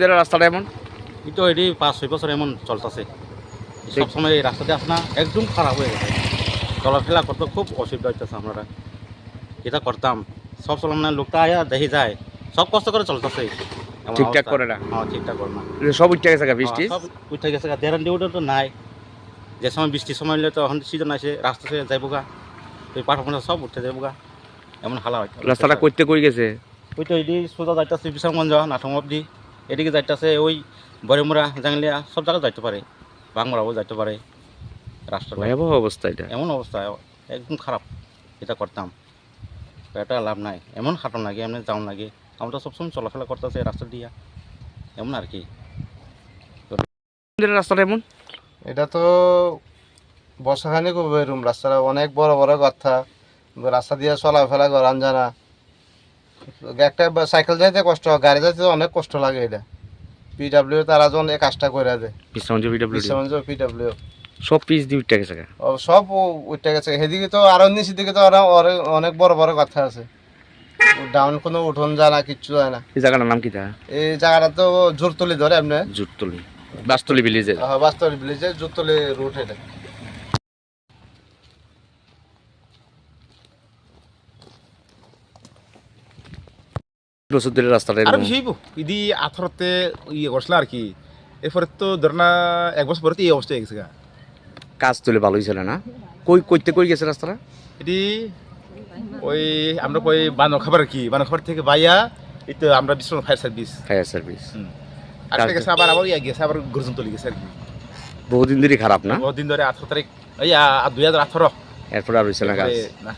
রাস্তাটা এমন? এই তো এটি পাঁচ ছয় বছর এমন চলতেছে। সবসময় এই রাস্তাতে আসে না একদম খারাপ হয়ে গেছে। চলাফেরা করতে খুব অসুবিধা হইতেছে আমরা। এটা করতাম। সব সময় মানে লোকটা আয়া দেখে যায়। সব কষ্ট করে চলতেছে। ঠিকঠাক করে না। হ্যাঁ ঠিকঠাক করে না। সব উঠে গেছে বৃষ্টি? হ্যাঁ, সব উঠে গেছে দেড়ান ডিউটা তো নাই। যে সময় বৃষ্টির সময় হলে তো এখন সিজন আসে রাস্তা থেকে যাইবো গা। ওই পাঠাপনা সব উঠে যাইবো গা। এমন হালা হয় রাস্তাটা করতে কই গেছে? ওই তো এদিকে সোজা যাইতেছে বিশালগঞ্জ নাটক অব্দি এদিকে যাইতেছে ওই বরেমুরা জাংলিয়া সব জায়গায় যাইতে পারে। বাংলাও যাইতে পারে রাস্তাটা ভয়াবহ অবস্থা এটা। এমন অবস্থা একদম খারাপ এটা করতাম। এটা লাভ নাই এমন খাটন লাগে এমনি যাওন লাগে। আমরা সবসময় চলাফেরা করতেছে রাস্তা দিয়া এমন আর কি। রাস্তাটা এমন? এটা তো বর্ষাখানি খুব এরম রাস্তাটা অনেক বড় বড় কথা। রাস্তা দিয়ে চলাফেরা করান জানা একটা সাইকেল যাইতে কষ্ট হয়, গাড়ি যাইতে অনেক কষ্ট লাগে এটা। পিডাব্লিউ তারা যখন এই কাজটা করে দেয়। বিশ্রামঞ্চ পিডব্লিউডি বিশ্বমঞ্চ পিডাব্লিউ সব পিস দিয়ে উঠে গেছে সব উঠে গেছে সেদিকে তো আরও নিচের দিকে তো আরও অনেক বড় বড় কথা আছে। ডাউন কোনো উঠোন যায় না কিচ্ছু যায় না। এই জায়গাটার নাম কি তা? এই জায়গাটা তো জোরতলি ধরে এমনি। জুটতলি বাসতলি ভিলেজে বাস্তব ভিলেজে জোরতলি রুট এটা। বছর ধরে রাস্তাটা আর এরকম। ইদি আথরতে ইয়ে করছিল আর কি এরপরে তো ধর না এক বছর পরে তো এই অবস্থা হয়ে গেছে গা। কাজ তুলে ভালো হয়েছিল না? কই কইতে কই গেছে রাস্তাটা? এটি ওই আমরা কই বানো খাবার কি বানো খাবার থেকে বাইয়া এই তো আমরা বিশ্রাম ফায়ার সার্ভিস। Fire service. আর গেছে আবার আবার ইয়া গেছে আবার গর্জন তলি গেছে আর কি। বহুদিন ধরে খারাপ না? বহুদিন ধরে আঠারো তারিখ এই দুই হাজার আঠারো। এরপর আর হয়েছে না কাজ? না।